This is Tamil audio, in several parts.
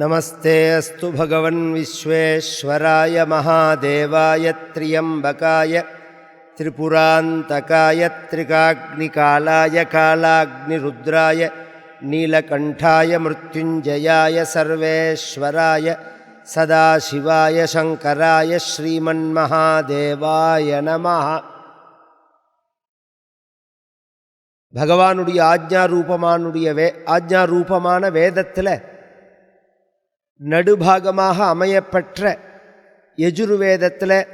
नमस्ते अस्तु भगवन्विश्वेश्वराय महादेवाय त्र्यम्बकाय त्रिपुरान्तकाय त्रिकाग्निकालाय कालाग्निरुद्राय नीलकण्ठाय मृत्युञ्जयाय सर्वेश्वराय सदाशिवाय शङ्कराय श्रीमन्महादेवाय नमः भगवानुडय आज्ञारूपमानुडय वे आज्ञारूपमान वेदत्ल நடுபாகமாக அமையப்பெற்ற யஜுர்வேதத்தில்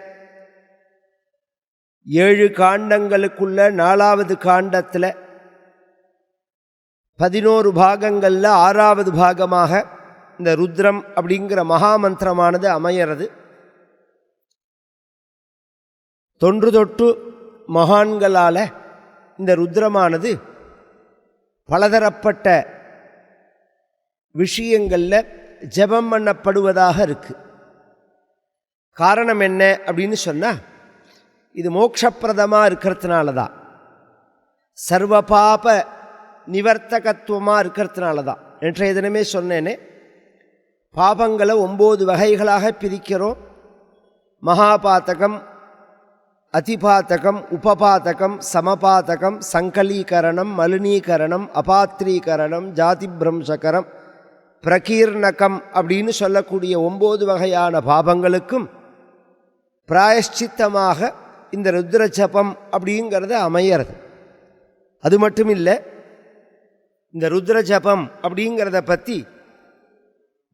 ஏழு காண்டங்களுக்குள்ள நாலாவது காண்டத்தில் பதினோரு பாகங்களில் ஆறாவது பாகமாக இந்த ருத்ரம் அப்படிங்கிற மகாமந்திரமானது அமையிறது. தொன்று தொட்டு மகான்களால் இந்த ருத்ரமானது பலதரப்பட்ட விஷயங்களில் ஜெபம் பண்ணப்படுவதாக இருக்கு. காரணம் என்ன அப்படின்னு சொன்னால் இது மோட்சப்பிரதமாக இருக்கிறதுனால தான் சர்வ பாப நிவர்த்தகத்துவமாக இருக்கிறதுனால தான் நேற்றைய தினமே சொன்னேனே பாபங்களை ஒம்பது வகைகளாக பிரிக்கிறோம். மகாபாத்தகம் அதிபாத்தகம் உபபாத்தகம் சமபாத்தகம் சங்கலீகரணம் மலினீகரணம் அபாத்திரீகரணம் ஜாதி பிரம்சகரம் பிரகீர்ணகம் அப்படின்னு சொல்லக்கூடிய ஒம்பது வகையான பாபங்களுக்கும் பிராயஷ்சித்தமாக இந்த ருத்ர ஜபம் அப்படிங்கிறத அமையிறது. அது மட்டும் இல்லை இந்த ருத்ர ஜபம் அப்படிங்கிறத பற்றி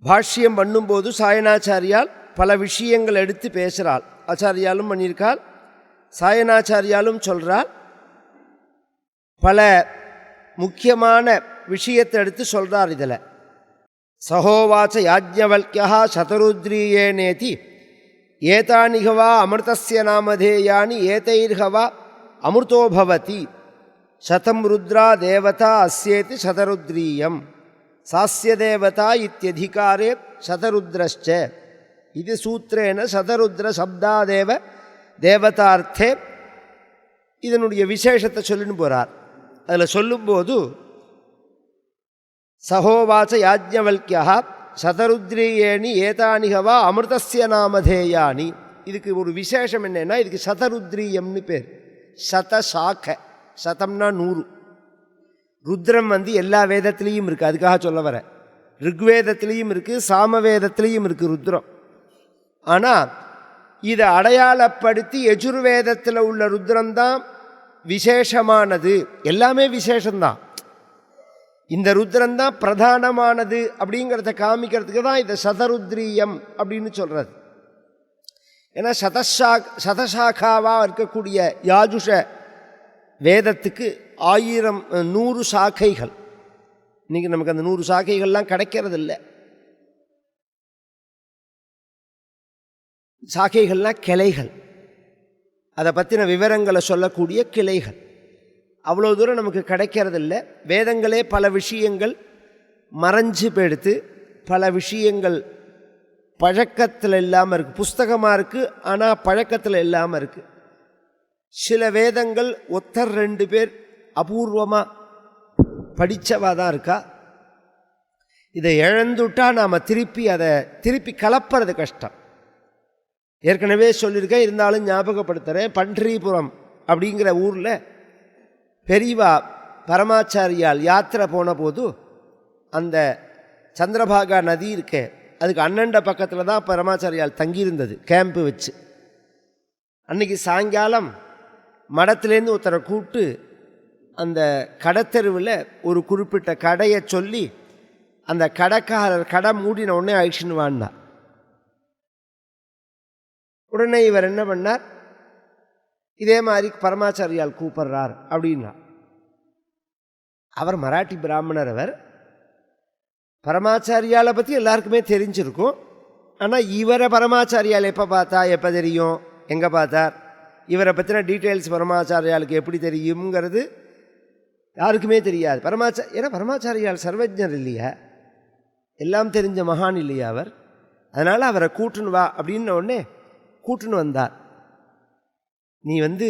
பாஷ்யம் பண்ணும்போது சாயனாச்சாரியால் பல விஷயங்கள் எடுத்து பேசுகிறாள் ஆச்சாரியாலும் பண்ணியிருக்காள் சாயனாச்சாரியாலும் சொல்கிறாள் பல முக்கியமான விஷயத்தை எடுத்து சொல்கிறார் இதில். சகோவாச்ச யாஜ்ஞவல்யா சதருத்ரீயேனேதி. ஏதானிகவா அமிர்தசிய நாமதேயானி ஏதைர்ஹவா அமிர்தோபவதி. சதம் ருத்ரா தேவதா அஸ்யேதி சதருத்ரீயம். சாஸ்ய தேவதா இத்தியதிகாரே சதருத்ரஷ்ச. இது சூத்திரேன சதருத்ர சப்தாதேவ தேவதார்த்தே. இதனுடைய விசேஷத்தை சொல்லின்னு போகிறார் அதில் சொல்லும்போது சகோவாச்ச யாஜ்ஞவல்யா சதருத்ரீயேணி ஏதானிகவா அமிர்தசிய நாமதேயானி. இதுக்கு ஒரு விசேஷம் என்னென்னா இதுக்கு சதருத்ரீயம்னு பேர். சத சாக்க சதம்னா நூறு. ருத்ரம் வந்து எல்லா வேதத்துலேயும் இருக்குது அதுக்காக சொல்ல வர. ரிக்வேதத்துலேயும் இருக்குது சாமவேதத்துலேயும் இருக்குது ருத்ரம். ஆனால் இதை அடையாளப்படுத்தி எஜுர்வேதத்தில் உள்ள ருத்ரம்தான் விசேஷமானது. எல்லாமே விசேஷந்தான் இந்த ருத்ரம்தான் பிரதானமானது அப்படிங்கிறத காமிக்கிறதுக்கு தான் இதை சதருத்ரீயம் அப்படின்னு சொல்கிறது ஏன்னா சதசா சதசாக்காவாக இருக்கக்கூடிய யாஜுஷ வேதத்துக்கு ஆயிரம் நூறு சாக்கைகள். இன்றைக்கி நமக்கு அந்த நூறு சாக்கைகள்லாம் கிடைக்கிறதில்ல. சாக்கைகள்லாம் கிளைகள். அதை பற்றின விவரங்களை சொல்லக்கூடிய கிளைகள். அவ்வளோ தூரம் நமக்கு கிடைக்கிறதில்ல. வேதங்களே பல விஷயங்கள் மறைஞ்சு போயிடுத்து பல விஷயங்கள் பழக்கத்தில் இல்லாமல் இருக்குது புஸ்தகமாக இருக்குது ஆனால் பழக்கத்தில் இல்லாமல் இருக்குது சில வேதங்கள் ஒத்தர் ரெண்டு பேர் அபூர்வமாக படித்தவா தான் இருக்கா? இதை இழந்துட்டால் நாம் திருப்பி அதை திருப்பி கலப்புறது கஷ்டம். ஏற்கனவே சொல்லியிருக்கேன் இருந்தாலும் ஞாபகப்படுத்துகிறேன் பன்றிபுரம் அப்படிங்கிற ஊரில் பெரியவா பரமாச்சாரியால் யாத்திரை போன போது அந்த சந்திரபாகா நதி இருக்கே அதுக்கு அண்ணண்ட பக்கத்தில் தான் பரமாச்சாரியால் தங்கியிருந்தது கேம்ப்பு வச்சு. அன்றைக்கி சாயங்காலம் மடத்துலேருந்து ஒருத்தரை கூப்பிட்டு அந்த கடத்தெருவில் ஒரு குறிப்பிட்ட கடையை சொல்லி அந்த கடைக்காரர் கடை மூடின உடனே அழிச்சுன்னு வாழ்ந்தார் உடனே இவர் என்ன பண்ணார்? இதே மாதிரி பரமாச்சாரியால் கூப்பிடுறார் அப்படின்னா அவர் மராட்டி பிராமணர் அவர். பரமாச்சாரியாலை பற்றி எல்லாருக்குமே தெரிஞ்சிருக்கும். ஆனால் இவரை பரமாச்சாரியால் எப்போ பார்த்தா எப்போ தெரியும்? எங்கே பார்த்தார்? இவரை பற்றின டீட்டெயில்ஸ் பரமாச்சாரியாளுக்கு எப்படி தெரியுங்கிறது யாருக்குமே தெரியாது. பரமாச்சா ஏன்னா பரமாச்சாரியால் சர்வஜர் இல்லையா? எல்லாம் தெரிஞ்ச மகான் இல்லையா அவர்? அதனால் அவரை கூட்டுன்னு வா அப்படின்ன உடனே கூட்டுன்னு வந்தார். நீ வந்து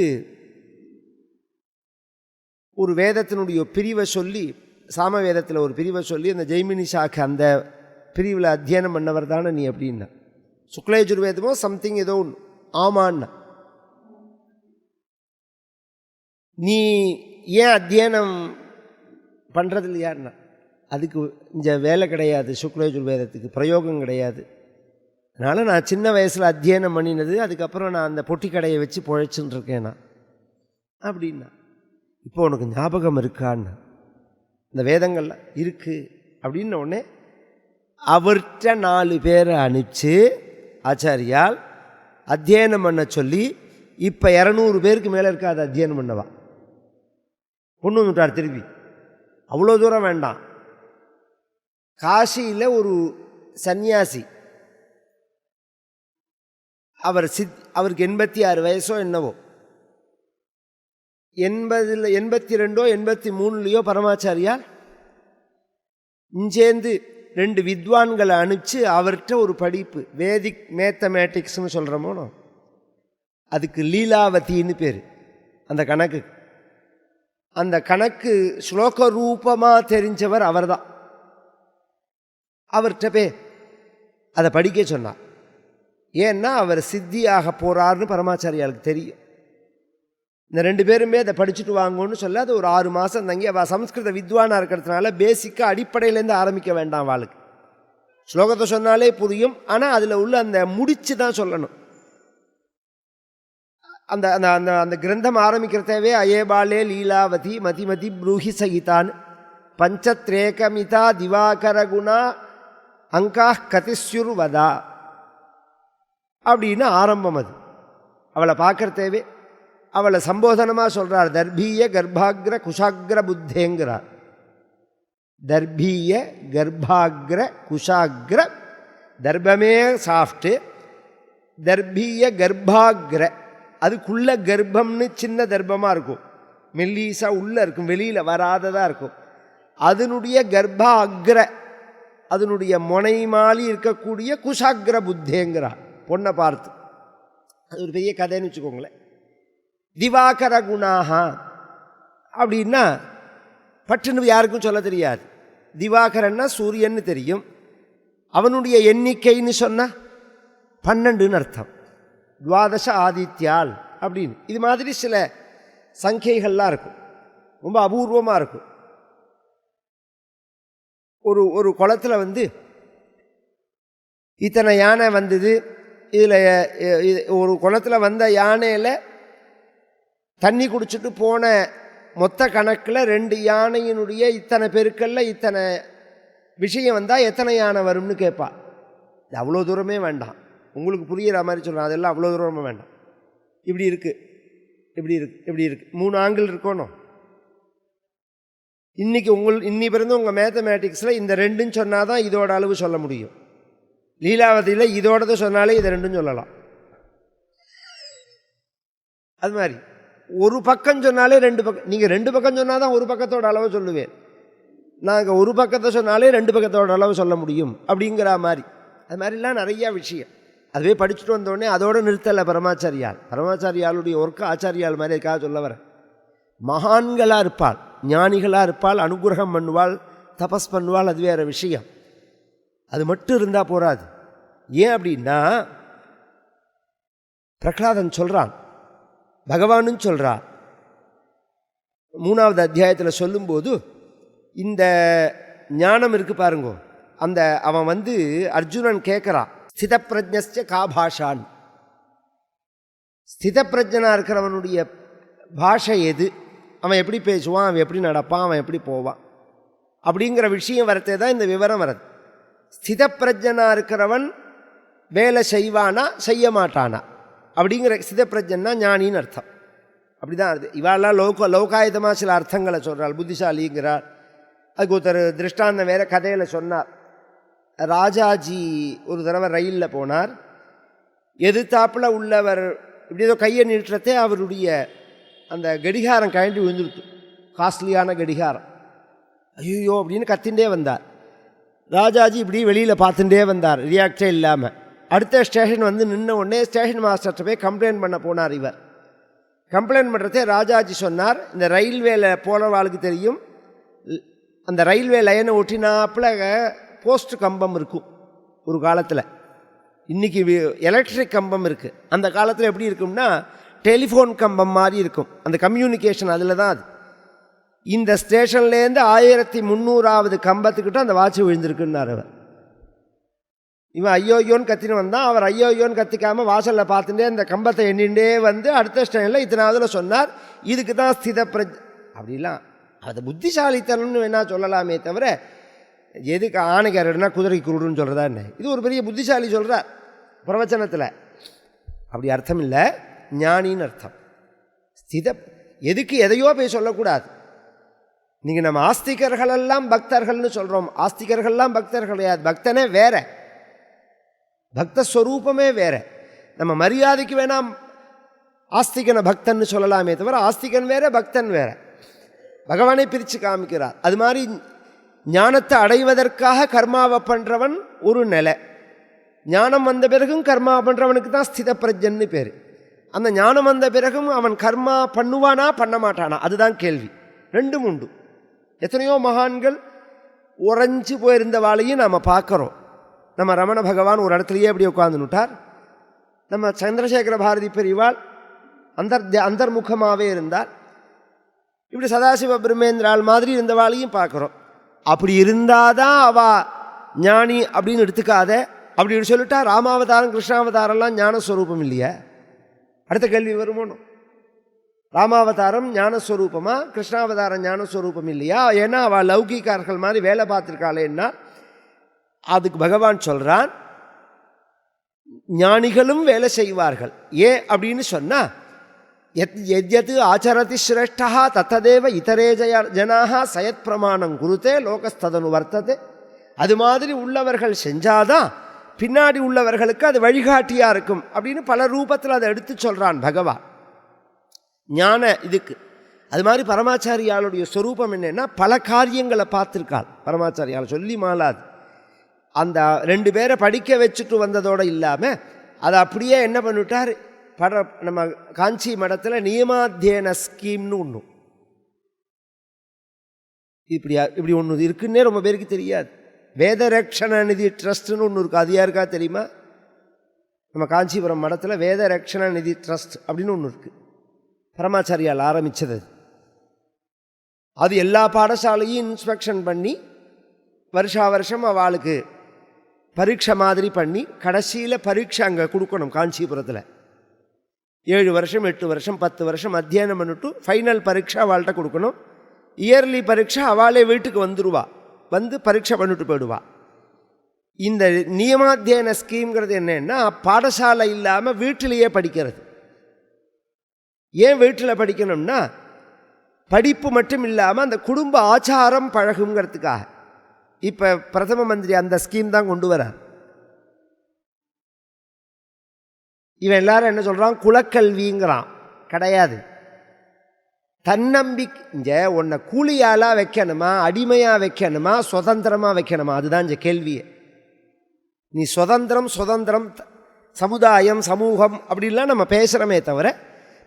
ஒரு வேதத்தினுடைய பிரிவை சொல்லி சாம வேதத்தில் ஒரு பிரிவை சொல்லி அந்த ஜெய்மினி சாக்கு அந்த பிரிவில் அத்தியனம் பண்ணவர் தானே நீ அப்படின்னா. சுக்லேஜுர்வேதமோ சம்திங் ஏதோ ஒன்று ஆமான்னா. நீ ஏன் அத்தியனம் பண்ணுறது இல்லையான்னா அதுக்கு இங்கே வேலை கிடையாது சுக்லேஜுர்வேதத்துக்கு பிரயோகம் கிடையாது. அதனால் நான் சின்ன வயசில் அத்தியனம் பண்ணினது அதுக்கப்புறம் நான் அந்த பொட்டி கடையை வச்சு பொழைச்சுன்னு இருக்கேன் நான் அப்படின்னா இப்போ உனக்கு ஞாபகம் இருக்கான்னு. இந்த வேதங்கள்ல இருக்குது அப்படின்ன உடனே அவர்கிட்ட நாலு பேரை அனுப்பிச்சு ஆச்சாரியால் அத்தியனம் பண்ண சொல்லி இப்போ இரநூறு பேருக்கு மேலே இருக்காது அத்தியனம் பண்ணவா? கொண்டு வந்துட்டார் திருப்பி. அவ்வளோ தூரம் வேண்டாம். காசியில் ஒரு சந்நியாசி அவர் சித் அவருக்கு எண்பத்தி ஆறு வயசோ என்னவோ. எண்பதில் எண்பத்தி ரெண்டோ எண்பத்தி மூணுலேயோ பரமாச்சாரியார் இஞ்சேந்து ரெண்டு வித்வான்களை அனுப்பிச்சு அவர்கிட்ட ஒரு படிப்பு வேதிக் மேத்தமேட்டிக்ஸ்னு சொல்கிறோமோ அதுக்கு லீலாவதின்னு பேர் அந்த கணக்கு. அந்த கணக்கு ஸ்லோக ரூபமாக தெரிஞ்சவர் அவர்தான். அவர்கிட்ட பே அதை படிக்க சொன்னார். ஏன்னா அவர் சித்தியாக போகிறாருன்னு பரமாச்சாரியாளுக்கு தெரியும். இந்த ரெண்டு பேருமே அதை படிச்சுட்டு வாங்கன்னு சொல்ல அது ஒரு ஆறு மாதம் தங்கி அவள் சம்ஸ்கிருத வித்வானாக இருக்கிறதுனால பேசிக்காக அடிப்படையிலேருந்து ஆரம்பிக்க வேண்டாம் அவளுக்கு. ஸ்லோகத்தை சொன்னாலே புரியும். ஆனால் அதில் உள்ள அந்த முடிச்சு தான் சொல்லணும். அந்த அந்த அந்த அந்த கிரந்தம் ஆரம்பிக்கிறதவே அயேபாலே லீலாவதி மதிமதி ப்ரூஹி சகிதான் பஞ்சத்ரேகமிதா திவாகர குணா அங்கா கதிஸ்யுர்வதா அப்படின்னு ஆரம்பம் அது. அவளை பார்க்கறதேவே அவளை சம்போதனமாக சொல்கிறார் தர்பீய கர்ப்பாகிர குஷாகிர புத்தேங்கிறார். தர்பீய கர்ப்பாகிர குஷாகிர தர்பமே சாஃப்ட்டு. தர்பீய கர்ப்பாகிர அதுக்குள்ள கர்ப்பம்னு சின்ன தர்ப்பமாக இருக்கும். மெல்லீஸாக உள்ளே இருக்கும் வெளியில் வராததாக இருக்கும். அதனுடைய கர்ப்பாகிர அதனுடைய முனை மாலி இருக்கக்கூடிய குஷாகிர புத்தேங்கிறார். பொண்ணை பார்த்து. அது ஒரு பெரிய கதைன்னு வச்சுக்கோங்களேன். திவாகர குணாகா அப்படின்னா பட்டுன்னு யாருக்கும் சொல்ல தெரியாது. திவாகரன்னா சூரியன்னு தெரியும். அவனுடைய எண்ணிக்கைன்னு சொன்னால் பன்னெண்டுன்னு அர்த்தம். துவாதச ஆதித்யால் அப்படின்னு. இது மாதிரி சில சங்கைகள்லாம் இருக்கும். ரொம்ப அபூர்வமாக இருக்கும். ஒரு ஒரு குளத்தில் வந்து இத்தனை யானை வந்தது இதில் ஒரு குளத்தில் வந்த யானையில் தண்ணி குடிச்சிட்டு போன மொத்த கணக்கில் ரெண்டு யானையினுடைய இத்தனை பெருக்களில் இத்தனை விஷயம் வந்தால் எத்தனை யானை வரும்னு கேட்பா இது அவ்வளோ தூரமே வேண்டாம். உங்களுக்கு புரிகிற மாதிரி சொல்கிறேன் அதெல்லாம் அவ்வளோ தூரமே வேண்டாம். இப்படி இருக்குது இப்படி இருக்கு. இப்படி இருக்குது மூணு ஆங்கிள் இருக்கணும். இன்றைக்கி உங்கள் இன்னி பிறந்து உங்கள் மேத்தமேட்டிக்ஸில் இந்த ரெண்டுன்னு சொன்னால் தான் இதோட அளவு சொல்ல முடியும். லீலாவதியில் இதோடது சொன்னாலே இதை ரெண்டும் சொல்லலாம். அது மாதிரி. ஒரு பக்கம் சொன்னாலே ரெண்டு பக்கம் நீங்கள் ரெண்டு பக்கம் சொன்னால் தான் ஒரு பக்கத்தோட அளவு சொல்லுவேன். நாங்கள் ஒரு பக்கத்தை சொன்னாலே ரெண்டு பக்கத்தோட அளவு சொல்ல முடியும் அப்படிங்கிற மாதிரி. அது மாதிரிலாம் நிறையா விஷயம். அதுவே படிச்சுட்டு வந்தோடனே அதோடு நிறுத்தலை பரமாச்சாரியால். பரமாச்சாரியாளுடைய ஒர்க்கு ஆச்சாரியால் மாதிரி இருக்காக சொல்ல வரேன் மகான்களாக இருப்பாள் ஞானிகளாக இருப்பாள் அனுகிரகம் பண்ணுவாள் தபஸ் பண்ணுவாள் அது வேறு விஷயம். அது மட்டும் இருந்தால் போகாது ஏன் அப்படின்னா பிரகலாதன் சொல்கிறான் பகவானும் சொல்கிறான் மூணாவது அத்தியாயத்தில் சொல்லும்போது இந்த ஞானம் இருக்குது பாருங்க அந்த அவன் வந்து அர்ஜுனன் கேட்குறான் ஸ்திதப்பிரஜ்ஞஸ்ய காபாஷான். ஸ்திதப்பிரஜனாக இருக்கிறவனுடைய பாஷை எது? அவன் எப்படி பேசுவான்? அவன் எப்படி நடப்பான்? அவன் எப்படி போவான்? அப்படிங்கிற விஷயம் வரத்தே தான் இந்த விவரம் வருது. ஸ்திதப்பிரஜனாக இருக்கிறவன் வேலை செய்வானா செய்ய மாட்டானா அப்படிங்கிற ஸ்திதப்பிரஜன்னா ஞானின்னு அர்த்தம். அப்படி தான் அது. இவாளெல்லாம் லோக லோகாயுதமாக சில அர்த்தங்களை சொல்கிறாள் புத்திசாலிங்கிறார் அதுக்கு ஒருத்தர் திருஷ்டாந்தம் வேறு கதையில் சொன்னார். ராஜாஜி ஒரு தடவை ரயிலில் போனார். எதிர்த்தாப்பில் உள்ளவர் இப்படி ஏதோ கையை நீட்டுறதே அவருடைய அந்த கடிகாரம் கழண்டி விழுந்துருத்து காஸ்ட்லியான கடிகாரம். ஐயோ அப்படின்னு கத்தின்ண்டே வந்தார். ராஜாஜி இப்படி வெளியில் பார்த்துட்டே வந்தார். ரியாக்டே இல்லாமல் அடுத்த ஸ்டேஷன் வந்து நின்ன உடனே ஸ்டேஷன் மாஸ்டர்கிட்ட போய் கம்ப்ளைண்ட் பண்ண போனார் இவர். கம்ப்ளைண்ட் பண்ணுறதே ராஜாஜி சொன்னார். இந்த ரயில்வேல போனவாளுக்கு தெரியும். அந்த ரயில்வே லைனை ஒட்டினாப்புல போஸ்ட் கம்பம் இருக்கும். ஒரு காலத்தில். இன்றைக்கி எலக்ட்ரிக் கம்பம் இருக்குது அந்த காலத்தில் எப்படி இருக்கும்னா டெலிஃபோன் கம்பம் மாதிரி இருக்கும். அந்த கம்யூனிகேஷன் அதில் தான் அது. இந்த ஸ்டேஷன்லேருந்து ஆயிரத்தி முந்நூறாவது கம்பத்துக்கிட்ட அந்த வாட்ச் விழுந்திருக்குன்னார் அவர். இவன் ஐயோயோன்னு கத்தின்னு வந்தான். அவர் ஐயோயோன்னு கத்திக்காமல் வாசலில் பார்த்துட்டே அந்த கம்பத்தை எண்ணிண்டே வந்து அடுத்த ஸ்டேஷனில் இத்தனாவதுல சொன்னார். இதுக்கு தான் ஸ்தித பிரஜ் அப்படிலாம். அது புத்திசாலித்தனம்னு வேணால் சொல்லலாமே தவிர எதுக்கு ஆணைக்காரர்னா குதிரை குருடுன்னு சொல்கிறதா என்ன? இது ஒரு பெரிய புத்திசாலி சொல்கிறார் பிரவச்சனத்தில். அப்படி அர்த்தம் இல்லை. ஞானின்னு அர்த்தம். ஸ்தித எதுக்கு எதையோ போய் சொல்லக்கூடாது. நீங்கள் நம்ம ஆஸ்திகர்களெல்லாம் பக்தர்கள்னு சொல்கிறோம் ஆஸ்திகர்கள்லாம் பக்தர்கள் கிடையாது. பக்தனே வேற. பக்தஸ்வரூபமே வேற. நம்ம மரியாதைக்கு வேணாம் ஆஸ்திகனை பக்தன்னு சொல்லலாமே தவிர ஆஸ்திகன் வேற பக்தன் வேற. பகவானை பிரித்து காமிக்கிறார். அது மாதிரி ஞானத்தை அடைவதற்காக கர்மாவை பண்ணுறவன் ஒரு நிலை. ஞானம் வந்த பிறகும் கர்மா பண்ணுறவனுக்கு தான் ஸ்தித பிரஜன்னு பேர். அந்த ஞானம் வந்த பிறகும் அவன் கர்மா பண்ணுவானா பண்ண மாட்டானா? அதுதான் கேள்வி. ரெண்டும் உண்டு. எத்தனையோ மகான்கள் உறஞ்சு போயிருந்த வாழையும் நாம் பார்க்குறோம். நம்ம ரமண பகவான் ஒரு இடத்துலையே அப்படி உட்காந்துனுட்டார் நம்ம சந்திரசேகர பாரதி பெரிவாள் அந்தர் அந்தர்முகமாகவே இருந்தார். இப்படி சதாசிவ பிரம்மேந்திரால் மாதிரி இருந்த வாழையும் பார்க்குறோம். அப்படி இருந்தாதான் அவ ஞானி அப்படின்னு எடுத்துக்காத. அப்படி சொல்லிட்டா ராமாவதாரம் கிருஷ்ணாவதாரம்லாம் ஞானஸ்வரூபம் இல்லையா. அடுத்த கேள்வி வருமானம் ராமாவதாரம் ஞானஸ்வரூபமா? கிருஷ்ணாவதாரம் ஞானஸ்வரூபம் இல்லையா? ஏன்னா அவள் லௌகிக்காரர்கள் மாதிரி வேலை பார்த்துருக்காளேன்னா அதுக்கு பகவான் சொல்கிறான் ஞானிகளும் வேலை செய்வார்கள். ஏன் அப்படின்னு சொன்னால் எத் எத்யது ஆச்சரதி சிரேஷ்டா தத்ததேவ இதரே ஜய ஜனாக சயத் பிரமாணம் குருத்தே லோகஸ்ததனு வர்த்ததே. அது மாதிரி உள்ளவர்கள் செஞ்சாதான் பின்னாடி உள்ளவர்களுக்கு அது வழிகாட்டியாக இருக்கும் அப்படின்னு பல ரூபத்தில் அதை எடுத்து சொல்கிறான் பகவான். ஞான இதுக்கு. அது மாதிரி பரமாச்சாரியாளுடைய ஸ்வரூபம் என்னென்னா பல காரியங்களை பார்த்துருக்காள். பரமாச்சாரியால் சொல்லி மாலாது அந்த ரெண்டு பேரை படிக்க வச்சுட்டு வந்ததோடு இல்லாமல் அதை அப்படியே என்ன பண்ணிவிட்டார் பட நம்ம காஞ்சி மடத்தில் நியமாத்தியன ஸ்கீம்னு ஒன்று இப்படியா இப்படி ஒன்று இருக்குன்னே ரொம்ப பேருக்கு தெரியாது. வேதரக்ஷண நிதி ட்ரஸ்ட்னு ஒன்று இருக்குது அது யாருக்கா தெரியுமா? நம்ம காஞ்சிபுரம் மடத்தில் வேதரக்ஷண நிதி ட்ரஸ்ட் அப்படின்னு ஒன்று இருக்குது பரமாச்சாரியால் ஆரம்பித்தது அது எல்லா பாடசாலையும் இன்ஸ்பெக்ஷன் பண்ணி வருஷா வருஷம் அவளுக்கு பரீட்சை மாதிரி பண்ணி கடைசியில் பரீட்சை அங்கே கொடுக்கணும் காஞ்சிபுரத்தில். ஏழு வருஷம் எட்டு வருஷம் பத்து வருஷம் அத்தியானம் பண்ணிட்டு ஃபைனல் பரீட்சை அவள்கிட்ட கொடுக்கணும். இயர்லி பரீட்சை அவளே வீட்டுக்கு வந்துடுவா வந்து பரீட்சை பண்ணிட்டு போயிடுவா. இந்த நியமாத்தியன ஸ்கீம்ங்கிறது என்னென்னா பாடசாலை இல்லாமல் வீட்டிலேயே படிக்கிறது. ஏன் வீட்டில் படிக்கணும்னா படிப்பு மட்டும் இல்லாமல் அந்த குடும்ப ஆச்சாரம் பழகுங்கிறதுக்காக. இப்போ பிரதம மந்திரி அந்த ஸ்கீம் தான் கொண்டு வரார். இவன் எல்லாரும் என்ன சொல்கிறான் குலக்கல்விங்கிறான். கிடையாது. தன்னம்பிக்கை இங்கே உன்னை கூலியாலாக வைக்கணுமா? அடிமையாக வைக்கணுமா? சுதந்திரமாக வைக்கணுமா? அதுதான் இந்த கேள்வியே. நீ சுதந்திரம் சுதந்திரம் சமுதாயம் சமூகம் அப்படின்லாம் நம்ம பேசுகிறோமே தவிர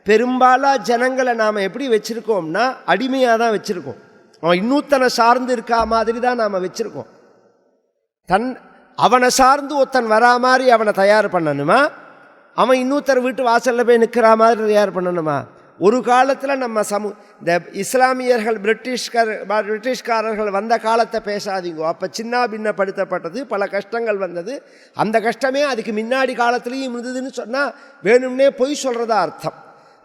பெரும்பாலாக ஜனங்களை நாம் எப்படி வச்சுருக்கோம்னா அடிமையாக தான் வச்சுருக்கோம். அவன் இன்னொருத்தனை சார்ந்து இருக்கா மாதிரி தான் நாம் வச்சுருக்கோம். தன் அவனை சார்ந்து ஒருத்தன் வரா மாதிரி அவனை தயார் பண்ணணுமா? அவன் இன்னொருத்தர் வீட்டு வாசலில் போய் நிற்கிற மாதிரி தயார் பண்ணணுமா? ஒரு காலத்தில் நம்ம சமூ இந்த இஸ்லாமியர்கள் பிரிட்டிஷ்கார் பிரிட்டிஷ்காரர்கள் வந்த காலத்தை பேசாதீங்க. அப்போ சின்ன பின்னப்படுத்தப்பட்டது பல கஷ்டங்கள் வந்தது. அந்த கஷ்டமே அதுக்கு முன்னாடி காலத்துலேயும் இருந்ததுன்னு சொன்னால் வேணும்னே பொய் சொல்கிறதா அர்த்தம்.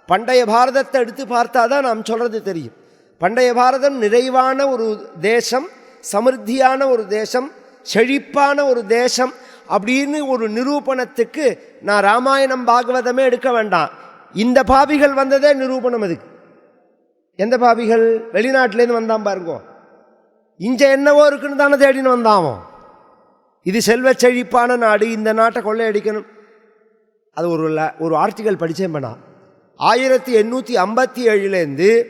பண்டைய பாரதத்தை எடுத்து பார்த்தா தான் நாம் சொல்கிறது தெரியும். பண்டைய பாரதம் நிறைவான ஒரு தேசம் சமிருத்தியான ஒரு தேசம் செழிப்பான ஒரு தேசம் அப்படின்னு ஒரு நிரூபணத்துக்கு நான் ராமாயணம் பாகவதமே எடுக்க வேண்டாம். இந்த பாபிகள் வந்ததே நிரூபணம் அதுக்கு. எந்த பாபிகள்? வெளிநாட்டிலேருந்து வந்தான் பாருங்கோ. இங்கே என்னவோ இருக்குன்னு தானே தேடின்னு வந்தாவோ. இது செல்வ செழிப்பான நாடு இந்த நாட்டை கொள்ளையடிக்கணும். அது ஒரு ஒரு ஆர்டிக்கல் படித்தேன் பண்ணா ஆயிரத்தி எண்ணூற்றி ஐம்பத்தி ஏழுலேருந்து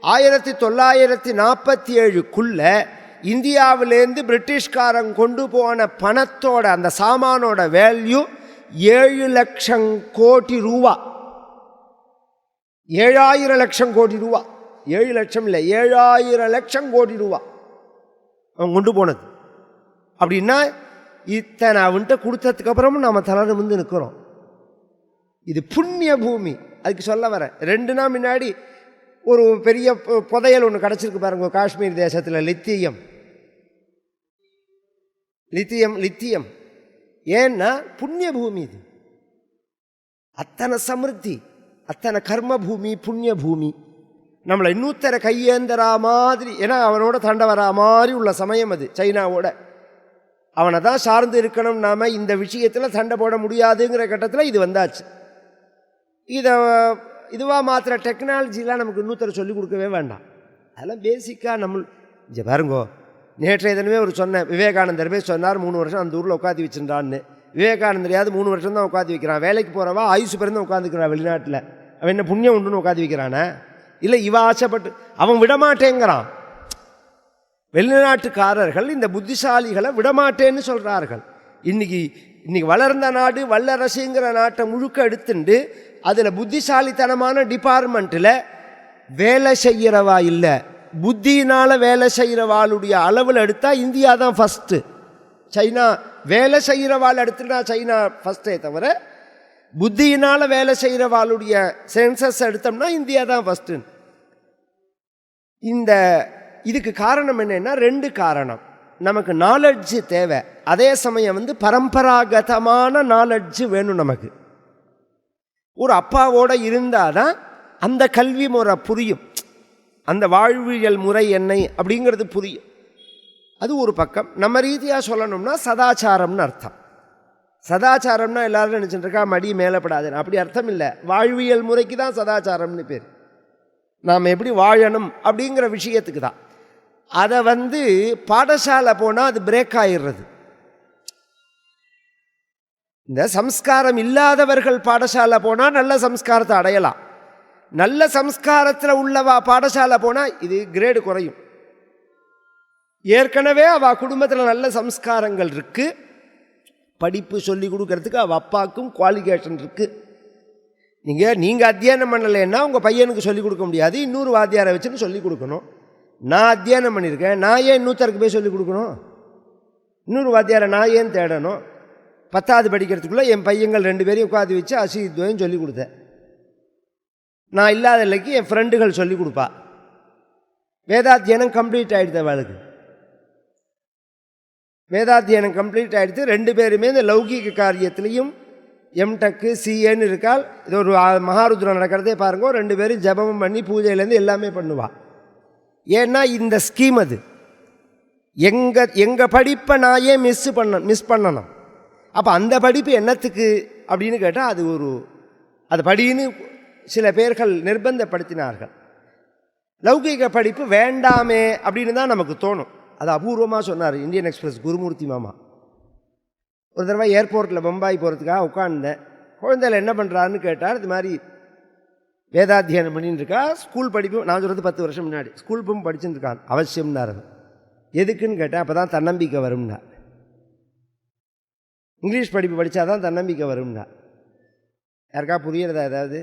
ஆயிரத்தி தொள்ளாயிரத்தி நாற்பத்தி ஏழுக்குள்ள இந்தியாவிலேருந்து பிரிட்டிஷ்காரன் கொண்டு போன பணத்தோட அந்த சாமானோட வேல்யூ ஏழு லட்சம் கோடி ரூபா. ஏழாயிரம் லட்சம் கோடி ரூபா. ஏழு லட்சம் இல்லை ஏழாயிரம் லட்சம் கோடி ரூபா அவன் கொண்டு போனது. அப்படின்னா இத்தனை அவன்கிட்ட கொடுத்ததுக்கப்புறமும் நம்ம தளர்ந்து வந்து நிற்கிறோம். இது புண்ணிய பூமி. அதுக்கு சொல்ல வரேன். ரெண்டு நாள் முன்னாடி ஒரு பெரிய புதையல் ஒன்று கிடச்சிருக்கு பாருங்க காஷ்மீர் தேசத்தில் லித்தியம். Lithium lithium. ஏன்னா புண்ணிய பூமி இது. அத்தனை சமிருத்தி அத்தனை கர்ம பூமி புண்ணிய பூமி. நம்மளை இன்னொத்தர கையேந்தரா மாதிரி ஏன்னா அவனோட தண்டை வரா மாதிரி உள்ள சமயம் அது சைனாவோட. அவனை தான் சார்ந்து இருக்கணும் நாம இந்த விஷயத்தில் சண்டை போட முடியாதுங்கிற கட்டத்தில் இது வந்தாச்சு. இதை இதுவாக மாத்திர டெக்னாலஜிலாம் நமக்கு இன்னொருத்தர் சொல்லிக் கொடுக்கவே வேண்டாம். அதெல்லாம் பேசிக்காக நம்ம இங்கே பாருங்கோ நேற்றைய தினமே ஒரு சொன்னேன் விவேகானந்தர் போய் சொன்னார் மூணு வருஷம் அந்த ஊரில் உட்காந்து வச்சுருந்தான்னு. விவேகானந்தரையாவது மூணு வருஷம் தான் உட்காந்து வைக்கிறான். வேலைக்கு போகிறவா ஆயுசு பிறந்து உட்காந்துக்கிறான் வெளிநாட்டில். அவன் என்ன புண்ணியம் உண்டுன்னு உட்காந்து வைக்கிறானே? இல்லை இவ ஆசைப்பட்டு அவன் விடமாட்டேங்கிறான். வெளிநாட்டுக்காரர்கள் இந்த புத்திசாலிகளை விடமாட்டேன்னு சொல்கிறார்கள் இன்றைக்கி இன்றைக்கி வளர்ந்த நாடு வல்லரசுங்கிற நாட்டை முழுக்க எடுத்துண்டு அதில் புத்திசாலித்தனமான டிபார்ட்மெண்ட்டில் வேலை செய்கிறவா இல்லை. புத்தியினால் வேலை செய்கிறவாளுடைய அளவில் எடுத்தால் இந்தியா தான் ஃபஸ்ட்டு சைனா வேலை செய்கிறவாள் எடுத்துனா சைனா ஃபஸ்ட்டே தவிர புத்தியினால் வேலை செய்கிறவாளுடைய சென்சஸ் எடுத்தோம்னா இந்தியா தான் ஃபஸ்ட்டு இந்த இதுக்கு காரணம் என்னென்னா ரெண்டு காரணம். நமக்கு நாலெட்ஜு தேவை. அதே சமயம் வந்து பரம்பராகதமான நாலெட்ஜு வேணும் நமக்கு. ஒரு அப்பாவோட இருந்தால் தான் அந்த கல்வி முறை புரியும். அந்த வாழ்வியல் முறை என்ன அப்படிங்கிறது புரியும். அது ஒரு பக்கம். நம்ம ரீதியாக சொல்லணும்னா சதாச்சாரம்னு அர்த்தம். சதாச்சாரம்னா எல்லாரும் நினச்சிட்டு இருக்கா மடி மேலப்படாதுன்னு அப்படி அர்த்தம் இல்லை. வாழ்வியல் முறைக்கு தான் சதாச்சாரம்னு பேர். நாம் எப்படி வாழணும் அப்படிங்கிற விஷயத்துக்கு தான். அதை வந்து பாடசாலை போனால் அது பிரேக் ஆயிடுறது. இந்த சம்ஸ்காரம் இல்லாதவர்கள் பாடசாலை போனால் நல்ல சம்ஸ்காரத்தை அடையலாம். நல்ல சம்ஸ்காரத்தில் உள்ளவா பாடசாலை போனால் இது கிரேடு குறையும். ஏற்கனவே அவள் குடும்பத்தில் நல்ல சம்ஸ்காரங்கள் இருக்குது படிப்பு சொல்லி கொடுக்கறதுக்கு அவள் அப்பாவுக்கும் குவாலிஃபிகேஷன் இருக்குது நீங்கள் நீங்கள் அத்தியானம் பண்ணலைன்னா உங்கள் பையனுக்கு சொல்லிக் கொடுக்க முடியாது. இன்னொரு வாத்தியாரை வச்சுன்னு சொல்லிக் கொடுக்கணும். நான் அத்தியானம் பண்ணியிருக்கேன். நான் ஏன் இன்னொருத்தருக்கு போய் சொல்லிக் கொடுக்கணும்? இன்னொரு வாத்தியாரை நான் ஏன் தேடணும்? பத்தாவது படிக்கிறதுக்குள்ளே என் பையங்கள் ரெண்டு பேரையும் உட்காந்து வச்சு அசித்வயம் சொல்லிக் கொடுத்தேன். நான் இல்லாத இல்லைக்கு என் ஃப்ரெண்டுகள் சொல்லிக் கொடுப்பா. வேதாத்தியானம் கம்ப்ளீட் ஆகிடுது அவளுக்கு. வேதாத்தியானம் கம்ப்ளீட் ஆகிடுது ரெண்டு பேருமே இந்த லௌகீக காரியத்துலேயும் எம்டெக்கு சிஏன்னு இருக்கால் இது ஒரு மகாருத்ரம் நடக்கிறதே பாருங்க. ரெண்டு பேரும் ஜெபமும் பண்ணி பூஜையிலேருந்து எல்லாமே பண்ணுவாள் ஏன்னா இந்த ஸ்கீம் அது. எங்கள் எங்கள் படிப்பை நான் ஏன் மிஸ் பண்ண மிஸ் பண்ணணும்? அப்போ அந்த படிப்பு என்னத்துக்கு அப்படின்னு கேட்டால் அது ஒரு அது படின்னு சில பேர்கள் நிர்பந்தப்படுத்தினார்கள். லௌகிக படிப்பு வேண்டாமே அப்படின்னு தான் நமக்கு தோணும். அது அபூர்வமாக சொன்னார் இந்தியன் எக்ஸ்பிரஸ் குருமூர்த்தி மாமா. ஒரு தடவை ஏர்போர்ட்டில் பம்பாய் போகிறதுக்காக உட்காந்தேன் குழந்தையில் என்ன பண்ணுறாருன்னு கேட்டார் இது மாதிரி வேதாத்தியானம் பண்ணிட்டு இருக்கா ஸ்கூல் படிப்பும் நான் சொல்கிறது பத்து வருஷம் முன்னாடி ஸ்கூல் பும் படிச்சுட்டு இருக்கான் அவசியம்னாரு. எதுக்குன்னு கேட்டேன் அப்போ தான் தன்னம்பிக்கை வரும்னா இங்கிலீஷ் படிப்பு படித்தா தான் தன்னம்பிக்கை வரும்னா யாருக்கா புரியறதா ஏதாவது?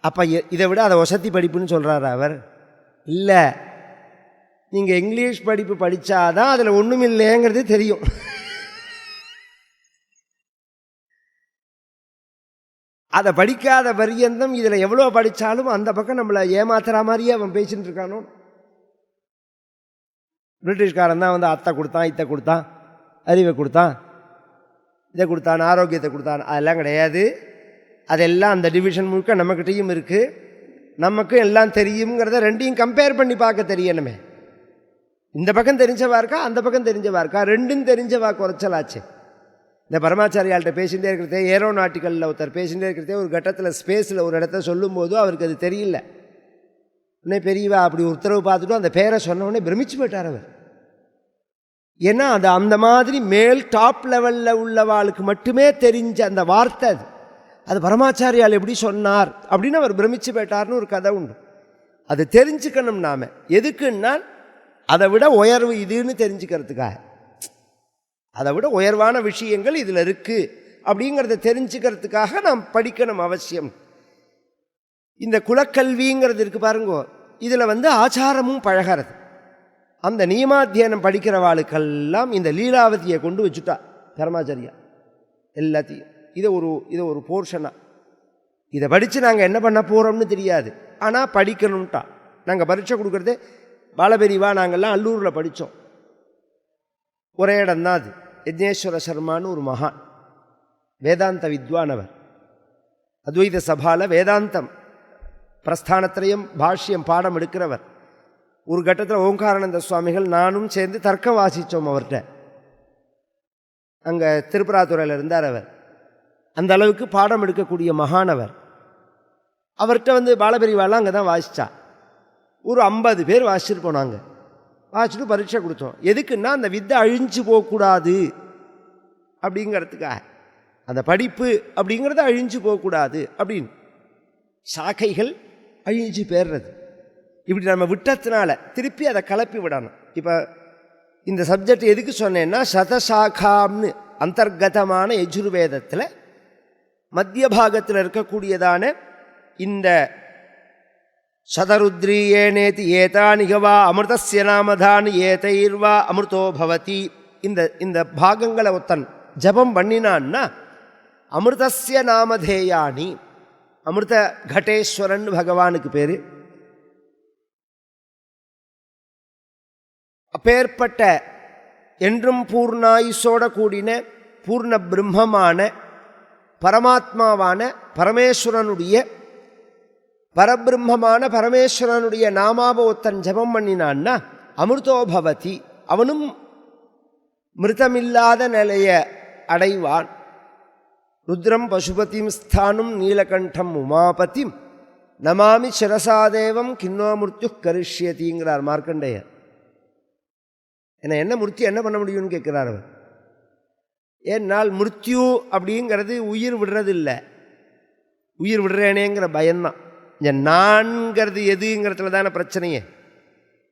அப்போ இதை விட அதை வசதி படிப்புன்னு சொல்கிறாரு அவர்? இல்லை. நீங்கள் இங்கிலீஷ் படிப்பு படித்தாதான் அதில் ஒன்றும் இல்லைங்கிறது தெரியும். அதை படிக்காத பரியந்தம் இதில் எவ்வளோ படித்தாலும் அந்த பக்கம் நம்மளை ஏமாத்துற மாதிரியே அவன் பேசிட்டு இருக்கானோ? பிரிட்டிஷ்காரன் தான் வந்து அத்தை கொடுத்தான் இத்தை கொடுத்தான் அறிவை கொடுத்தான் இதை கொடுத்தான் ஆரோக்கியத்தை கொடுத்தான். அதெல்லாம் கிடையாது. அதெல்லாம் அந்த டிவிஷன் முழுக்க நம்மக்கிட்டேயும் இருக்குது நமக்கும் எல்லாம் தெரியுங்கிறத ரெண்டையும் கம்பேர் பண்ணி பார்க்க தெரியணுமே. இந்த பக்கம் தெரிஞ்சவா இருக்கா? அந்த பக்கம் தெரிஞ்சவா இருக்கா? ரெண்டும் தெரிஞ்சவா குறைச்சலாச்சு. இந்த பரமாச்சாரியாள்கிட்ட பேசிகிட்டே இருக்கிறதே ஏரோநாட்டிக்கலில் ஒருத்தர் பேசிகிட்டே இருக்கிறதே ஒரு கட்டத்தில் ஸ்பேஸில் ஒரு இடத்த சொல்லும்போது அவருக்கு அது தெரியல. உடனே பெரியவா அப்படி உத்தரவு பார்த்துட்டு அந்த பேரை சொன்ன உடனே பிரமிச்சு போயிட்டார் அவர். ஏன்னா அது அந்த மாதிரி மேல் டாப் லெவலில் உள்ளவாளுக்கு மட்டுமே தெரிஞ்ச அந்த வார்த்தை அது. அது பரமாச்சாரியால் எப்படி சொன்னார் அப்படின்னு அவர் பிரமிச்சு போயிட்டார்னு ஒரு கதை உண்டு. அது தெரிஞ்சுக்கணும் நாம். எதுக்குன்னா அதை விட உயர்வு இதுன்னு தெரிஞ்சுக்கிறதுக்காக. அதை விட உயர்வான விஷயங்கள் இதில் இருக்குது அப்படிங்கிறத தெரிஞ்சுக்கிறதுக்காக நாம் படிக்கணும் அவசியம். இந்த குலக்கல்விங்கிறது இருக்குது பாருங்கோ. இதில் வந்து ஆச்சாரமும் பழகிறது. அந்த நியமாத்தியானம் படிக்கிறவாளுக்கெல்லாம் இந்த லீலாவதியை கொண்டு வச்சுட்டா பரமாச்சாரியா எல்லாத்தையும். இதை ஒரு இதை ஒரு போர்ஷனாக இதை படித்து நாங்கள் என்ன பண்ண போகிறோம்னு தெரியாது. ஆனால் படிக்கணும்ட்டா. நாங்கள் பரீட்சை கொடுக்குறதே பாலபெரிவா நாங்கள்லாம் அல்லூரில் படித்தோம் ஒரே இடம்தான் அது. யஜ்னேஸ்வர சர்மான்னு ஒரு மகான். வேதாந்த வித்வானவர் அத்வைத சபாவில் வேதாந்தம். பிரஸ்தானத்திலையும் பாஷ்யம் பாடம் எடுக்கிறவர். ஒரு கட்டத்தில் ஓங்காரானந்த சுவாமிகள் நானும் சேர்ந்து தர்க்கம் வாசித்தோம் அவர்கிட்ட. அங்கே திருப்பராத்துறையில் இருந்தார் அவர். அந்த அளவுக்கு பாடம் எடுக்கக்கூடிய மகானவர். அவர்கிட்ட வந்து பாலபெரிவாலாம் அங்கே தான் வாசித்தா ஒரு ஐம்பது பேர் வாசிச்சுட்டு போனாங்க. வாசிச்சுட்டு பரீட்சை கொடுத்தோம். எதுக்குன்னா அந்த வித்தை அழிஞ்சு போகக்கூடாது அப்படிங்கிறதுக்காக. அந்த படிப்பு அப்படிங்கிறத அழிஞ்சு போகக்கூடாது அப்படின்னு. சாக்கைகள் அழிஞ்சு பேர்றது. இப்படி நம்ம விட்டத்தினால திருப்பி அதை கலப்பி விடணும். இப்போ இந்த சப்ஜெக்ட் எதுக்கு சொன்னேன்னா சதசாகாம்னு அந்தர்கதமான யஜுர்வேதத்தில் மத்திய பாகத்தில் இருக்கக்கூடியதான இந்த சதருத்ரி ஏதானிகவா அமிர்தசிய நாமதான் ஏதைர்வா அமிர்தோ பவதி. இந்த இந்த பாகங்களை ஒருத்தன் ஜபம் பண்ணினான்னா அமிர்தசிய நாமதேயானி அமிர்த கடேஸ்வரன் பகவானுக்கு பேர் அப்பேற்பட்ட என்றும் பூர்ணாயுசோட கூடின பூர்ண பிரம்மமான பரமாத்மாவான பரமேஸ்வரனுடைய பரபிரம்மமான பரமேஸ்வரனுடைய நாமாவ ஒத்தன் ஜபம் பண்ணினான்னா அமிர்தோபவதி அவனும் மிருதமில்லாத நிலையை அடைவான் ருத்ரம் பசுபதிம் ஸ்தானும் நீலகண்டம் உமாபதிம். நமாமி சிரசாதேவம் கிண்ணோ மிருத்யு கரிஷ்யதிங்கிறார் மார்க்கண்டேயர். என்ன என்ன மிருத்யு என்ன பண்ண முடியும்னு கேட்குறார் அவர். ஏன்னால் மிருத்யு அப்படிங்கிறது உயிர் விடுறதில்லை. உயிர் விடுறேனேங்கிற பயம்தான். இந்த நான்கிறது எதுங்கிறதுல தானே பிரச்சனையே.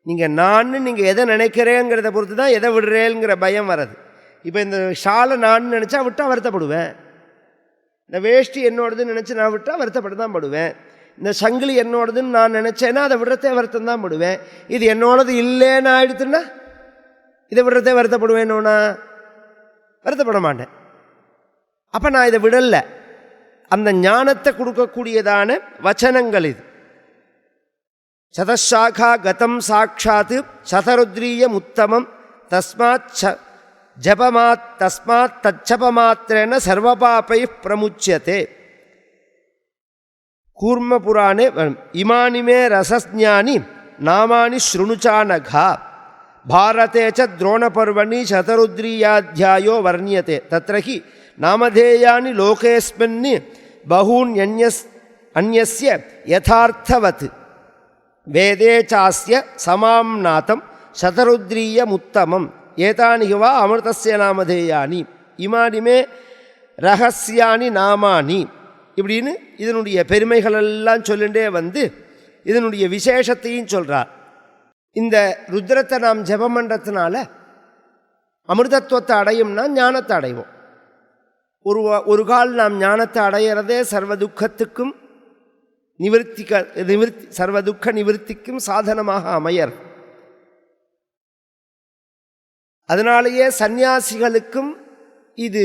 நீங்கள் நான் நீங்கள் எதை நினைக்கிறேங்கிறத பொறுத்து தான் எதை விடுறேங்கிற பயம் வர்றது. இப்போ இந்த ஷாலை நான் நினச்சா விட்டால் வருத்தப்படுவேன். இந்த வேஷ்டி என்னோடதுன்னு நினச்சி நான் விட்டால் வருத்தப்பட்டு தான் படுவேன். இந்த சங்கிலி என்னோடதுன்னு நான் நினச்சேன்னா அதை விடுறதே வருத்தம் தான் படுவேன். இது என்னோடது இல்லைன்னு ஆயிடுத்துன்னா இதை விடுறதே வருத்தப்படுவேனோனா வருத்தப்பட மாட்டேன். அப்போ நான் இதை விடலை. அந்த ஞானத்தை கொடுக்கக்கூடியதான வச்சனங்கள் இது. சதசாகா கதம் சாட்சாத்து சதருத்ரீயம் உத்தமம் தஸ்மாத் ச ஜபமாத் தஸ்மாத் தச்சபமாத்திரன சர்வபாப்பை பிரமுச்சியத்தே கூர்மபுராணே வரும். இமானிமே ரசஸ்ஞானி நாமானி ஸ்ருணுச்சானகா பாரதே ச துரோணபர்வணி சதருத்ரீயாத்தியாயோ வர்ணியத்தை தத்திர ஹி நாமதேயானி லோகேஸ்மின் பகூன் அந்யஸ் அந்நிய யதார்த்தவத். வேதே சாஸ்ய சமாம்நாதம் சதருத்ரீயமுத்தமம். ஏதானி யுவா அமிர்தசிய நாமதேயானி. இமானிமே ரகசியானி நாமானி. இப்படின்னு இதனுடைய பெருமைகளெல்லாம் சொல்லிகிட்டே வந்து இதனுடைய விசேஷத்தையும் சொல்கிறார் இந்த ருத்ரத்தை நாம் ஜபம் பண்ணுறதுனால அமிர்தத்துவத்தை அடையும்னா ஞானத்தை அடைவோம். ஒரு ஒரு கால் நாம் ஞானத்தை அடையிறதே சர்வதுக்கத்துக்கும் நிவர்த்திக்க நிவர்த்தி சர்வ நிவர்த்திக்கும் சாதனமாக அமையறது. அதனாலேயே சந்நியாசிகளுக்கும் இது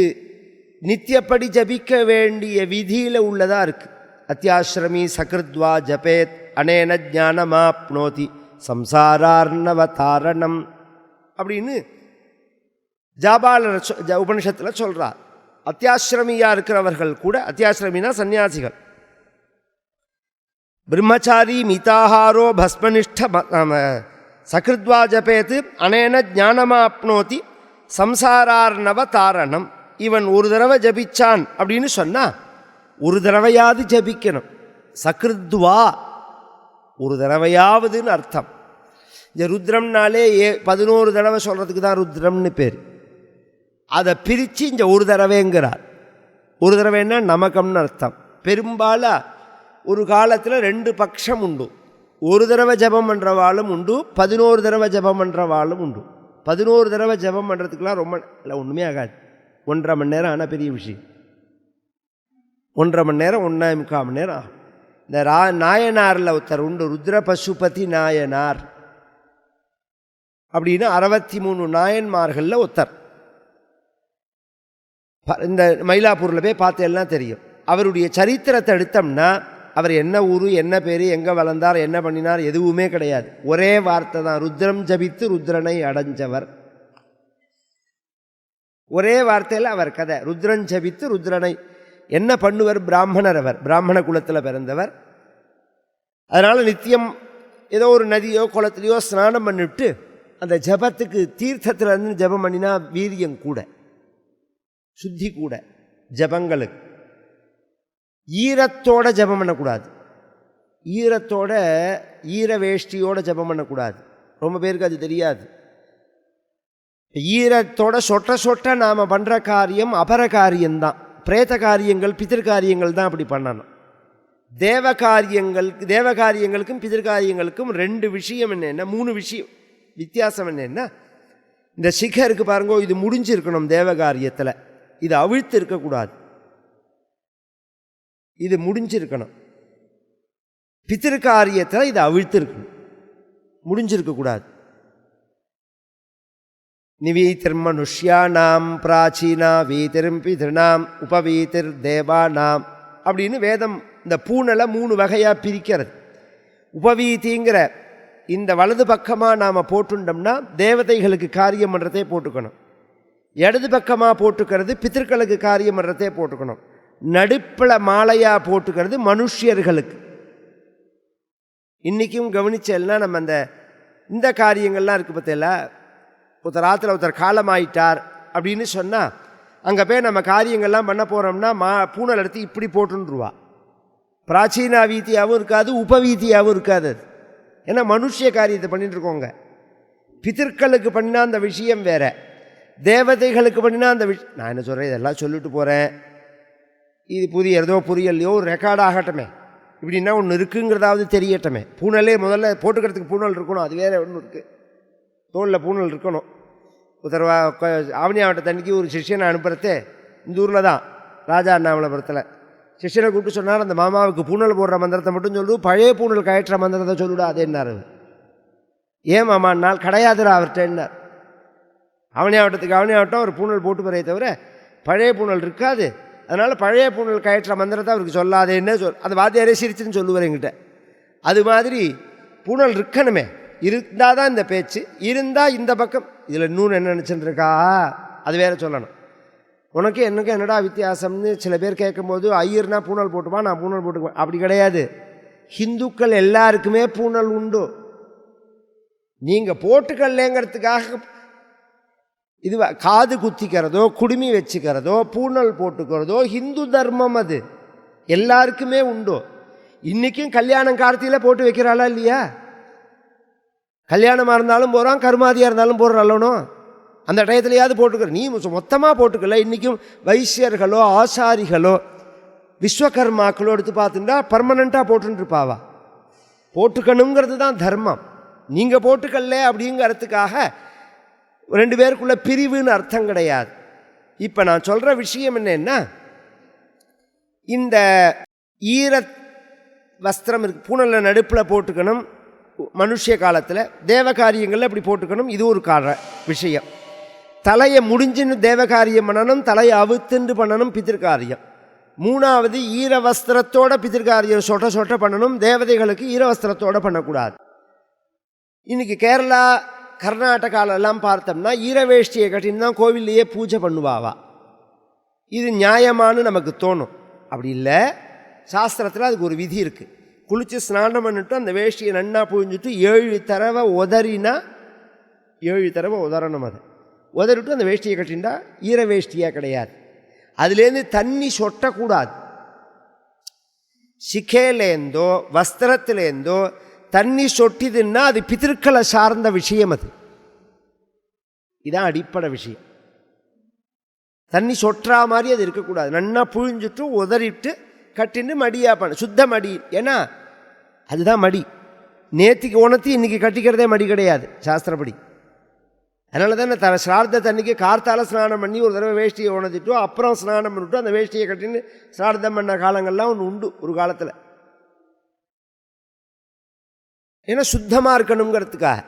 நித்தியப்படி ஜபிக்க வேண்டிய விதியில் உள்ளதாக இருக்குது அத்தியாசிரமி சகிருத்வா ஜபேத் அனேன ஞானமாப்னோதி சம்சாரார்ணவ தாரணம் அப்படின்னு ஜாபாலர் சொ- ஜ- உபனிஷத்தில் சொல்கிறார் அத்தியாசிரமியாக இருக்கிறவர்கள் கூட அத்தியாசிரமினா சன்னியாசிகள் பிரம்மச்சாரி மிதாஹாரோ பஸ்மனிஷ்ட ம- நாம சகிருத்வா ஜபேத்து அனேன ஞானமாப்னோதி சம்சாரார்ணவ தாரணம் இவன் ஒரு தடவை ஜபிச்சான் அப்படின்னு சொன்னால் ஒரு தடவையாவது ஜபிக்கணும். சகிருத்வா ஒரு தடவையாவதுன்னு அர்த்தம். இந்த ருத்ரம்னாலே ஏ பதினோரு தடவை சொல்கிறதுக்கு தான் ருத்ரம்னு பேர். அதை பிரித்து இந்த ஒரு தடவைங்கிறார். ஒரு தடவைன்னா நமக்கம்னு அர்த்தம். பெரும்பாலும் ஒரு காலத்தில் ரெண்டு பட்சம் உண்டு. ஒரு தடவை ஜெபம் பண்ணுறவாளும் உண்டு பதினோரு தடவை ஜெபம் பண்ணுறவாளும் உண்டு. பதினோரு தடவை ஜெபம் பண்ணுறதுக்கெலாம் ரொம்ப இல்லை ஒன்றுமே ஆகாது. ஒன்றரை மணி நேரம் ஆனால் பெரிய விஷயம். ஒன்றரை மணி நேரம் ஒன்றா முக்கால் மணி நேரம் ஆகும். இந்த ரா நாயனாரில் ஒருத்தர் உண்டு ருத்ர பசுபதி நாயனார். அப்படின்னு அறுபத்தி மூணு நாயன்மார்களில் ஒருத்தர். ப- இந்த மயிலாப்பூரில் போய் பார்த்து எல்லாம் தெரியும். அவருடைய சரித்திரத்தை எடுத்தோம்னா அவர் என்ன ஊர் என்ன பேர் எங்கே வளர்ந்தார் என்ன பண்ணினார் எதுவுமே கிடையாது. ஒரே வார்த்தை தான் ருத்ரம் ஜபித்து ருத்ரனை அடைஞ்சவர். ஒரே வார்த்தையில் அவர் கதை ருத்ரன் ஜபித்து ருத்ரனை என்ன பண்ணுவர்? பிராமணர் அவர் பிராமண குலத்தில் பிறந்தவர். அதனால் நித்தியம் ஏதோ ஒரு நதியோ குளத்துலையோ ஸ்நானம் பண்ணிவிட்டு அந்த ஜபத்துக்கு தீர்த்தத்தில் இருந்து ஜபம் பண்ணினா வீரியம் கூட சுத்தி கூட ஜபங்களுக்கு. ஈரத்தோட ஜபம் பண்ணக்கூடாது. ஈரத்தோட ஈர வேஷ்டியோட ஜபம் பண்ணக்கூடாது. ரொம்ப பேருக்கு அது தெரியாது. ஈரத்தோட சொட்ட சொட்ட நாம் பண்ணுற காரியம் அபர காரியம்தான். பிரேத காரியங்கள் பிதிர் காரியங்கள் தான் அப்படி பண்ணணும். தேவ காரியங்களுக்கு தேவ காரியங்களுக்கும் பிதிர் காரியங்களுக்கும் ரெண்டு விஷயம் என்னென்ன மூணு விஷயம். வித்தியாசம் என்னென்னா இந்த சிகருக்கு பாருங்க இது முடிஞ்சிருக்கணும் தேவ காரியத்தில். இது அவிழ்த்து இருக்கக்கூடாது. இது முடிஞ்சிருக்கணும். பித்திரு காரியத்தில் அவிழ்த்திருக்கணும். முடிஞ்சிருக்கக்கூடாது நிவீதிர்மனுஷ்யானாம் பிராச்சீனா வீதிரும் பிதிருநாம் உபவீதிர் தேவானாம் அப்படின்னு வேதம் இந்த பூனலை மூணு வகையாக பிரிக்கிறது. உபவீதிங்கிற இந்த வலது பக்கமாக நாம் போட்டுட்டோம்னா தேவதைகளுக்கு காரியம் பண்ணுறதே போட்டுக்கணும். இடது பக்கமாக போட்டுக்கிறது பித்திருக்களுக்கு காரியம் பண்ணுறதே போட்டுக்கணும். நடுப்பில் மாலையாக போட்டுக்கிறது மனுஷியர்களுக்கு. இன்றைக்கும் கவனிச்சல்னா நம்ம அந்த இந்த காரியங்கள்லாம் இருக்குது பார்த்தீங்களா? ஒருத்தர் ஆற்றுல ஒருத்தர் காலமாயிட்டார் அப்படின்னு சொன்னால் அங்கே போய் நம்ம காரியங்கள்லாம் பண்ண போகிறோம்னா மா பூனல் எடுத்து இப்படி போட்டுருவா பிராச்சீனா வீதியாகவும் இருக்காது உபவீதியாகவும் இருக்காது அது. ஏன்னா மனுஷிய காரியத்தை பண்ணிட்டு இருக்கோங்க பித்திருக்களுக்கு பண்ணினா அந்த விஷயம் வேறு. தேவதைகளுக்கு பண்ணினா அந்த விஷ் நான் என்ன சொல்கிறேன் இதெல்லாம் சொல்லிட்டு போகிறேன் இது புதிய ஏதோ புரியலையோ ஒரு ரெக்கார்ட் ஆகட்டுமே. இப்படின்னா ஒன்று இருக்குங்கிறதாவது தெரியட்டமே. பூனலே முதல்ல போட்டுக்கிறதுக்கு பூனல் இருக்கணும் அது வேறு ஒன்று இருக்குது தோளில் பூனல் இருக்கணும். உத்தரவா ஆவணி மாவட்ட தண்ணிக்கு ஒரு சிஷ்யனை அனுப்புகிறதே இந்த ஊரில் தான் ராஜா அண்ணாமலைபுரத்தில். சிஷ்யனை கூப்பிட்டு சொன்னார் அந்த மாமாவுக்கு பூனல் போடுற மந்திரத்தை மட்டும் சொல்லு பழைய பூனல் கயற்ற மந்திரத்தை சொல்லுடா அதேன்னார் அவர். ஏன் மாமான்னால் கிடையாதுடா அவர்கிட்டன்னார் அவனி ஆவட்டத்துக்கு அவனி ஆவட்டம் ஒரு பூனல் போட்டு போகிறே தவிர பழைய பூனல் இருக்காது. அதனால் பழைய பூணல் கயற்ற மந்திரத்தை அவருக்கு சொல்லாதேன்னு சொல் அந்த வாத்தியாரே சிரிச்சுன்னு சொல்லுவார் என்கிட்ட. அது மாதிரி பூனல் இருக்கணுமே. இருந்தால் தான் இந்த பேச்சு இருந்தால் இந்த பக்கம். இதில் இன்னொன்று என்ன நினச்சிட்டு இருக்கா அது வேறு சொல்லணும். உனக்கு எனக்கு என்னடா வித்தியாசம்னு சில பேர் கேட்கும்போது ஐயர்னா பூனல் போட்டுமா நான் பூனல் போட்டுக்குவேன். அப்படி கிடையாது. ஹிந்துக்கள் எல்லாருக்குமே பூனல் உண்டு. நீங்கள் போட்டுக்கல்லேங்கிறதுக்காக இது காது குத்திக்கிறதோ குடுமி வச்சுக்கிறதோ பூனல் போட்டுக்கிறதோ ஹிந்து தர்மம் அது. எல்லாருக்குமே உண்டு. இன்றைக்கும் கல்யாணம் கார்த்தியில் போட்டு வைக்கிறாளா இல்லையா? கல்யாணமாக இருந்தாலும் போகிறான் கருமாதியாக இருந்தாலும் போடுறாளோ அந்த டயத்துலையாவது போட்டுக்கிற நீ மொத்தமாக போட்டுக்கல. இன்றைக்கும் வைசியர்களோ ஆசாரிகளோ விஸ்வகர்மாக்களோ எடுத்து பார்த்துட்டா பர்மனண்ட்டாக போட்டுருப்பாவா போட்டுக்கணுங்கிறது தான் தர்மம். நீங்கள் போட்டுக்கல்ல அப்படிங்கிறதுக்காக ரெண்டு பேருக்குள்ள பிரிவுன்னு அர்த்தம் கிடையாது. இப்போ நான் சொல்கிற விஷயம் என்னென்னா இந்த ஈர வஸ்திரம் இருக்குது பூனலில் நடுப்பில் போட்டுக்கணும் மனுஷ காலத்தில் தேவ காரியங்களில் இப்படி போட்டுக்கணும் இது ஒரு கார விஷயம். தலையை முடிஞ்சுன்னு தேவ காரியம் பண்ணணும் தலையை அவுத்துண்டு பண்ணணும் பித்திருக்காரியம். மூணாவது ஈர வஸ்திரத்தோட பித்திருக்காரியம் சொட்ட சொட்ட பண்ணணும் தேவதைகளுக்கு ஈர வஸ்திரத்தோட பண்ணக்கூடாது. இன்றைக்கி கேரளா கர்நாடகாலெல்லாம் பார்த்தோம்னா ஈரவேஷ்டியை கட்டின்னு தான் கோவில்லையே பூஜை பண்ணுவாவா. இது நியாயமான்னு நமக்கு தோணும். அப்படி இல்லை. சாஸ்திரத்தில் அதுக்கு ஒரு விதி இருக்குது குளித்து ஸ்நானம் பண்ணிட்டு அந்த வேஷ்டியை நன்னா புழிஞ்சிட்டு ஏழு தடவை உதறினா ஏழு தடவை உதறணும் அது. உதறிட்டு அந்த வேஷ்டியை கட்டிண்டா ஈர வேஷ்டியாக கிடையாது. அதுலேருந்து தண்ணி சொட்டக்கூடாது. சிக்கேலேருந்தோ வஸ்திரத்துலேருந்தோ தண்ணி சொட்டிதுன்னா அது பித்திருக்களை சார்ந்த விஷயம் அது. இதான் அடிப்படை விஷயம். தண்ணி சொட்டுறா மாதிரி அது இருக்கக்கூடாது. நன்னா புழிஞ்சிட்டு உதறிட்டு கட்டின்னு மடியாக பண்ண சுத்த மடி. ஏன்னா அதுதான் மடி. நேத்திக்கு உணர்த்தி இன்றைக்கி கட்டிக்கிறதே மடி கிடையாது சாஸ்திரப்படி. அதனால தானே த சிரார்த்த தண்ணிக்கு கார்த்தால ஸ்நானம் பண்ணி ஒரு தடவை வேஷ்டியை உணர்த்திட்டோ அப்புறம் ஸ்நானம் பண்ணிவிட்டு அந்த வேஷ்டியை கட்டின்னு சிரார்த்தம் பண்ண காலங்கள்லாம் ஒன்று உண்டு ஒரு காலத்தில். ஏன்னா சுத்தமாக இருக்கணுங்கிறதுக்காக.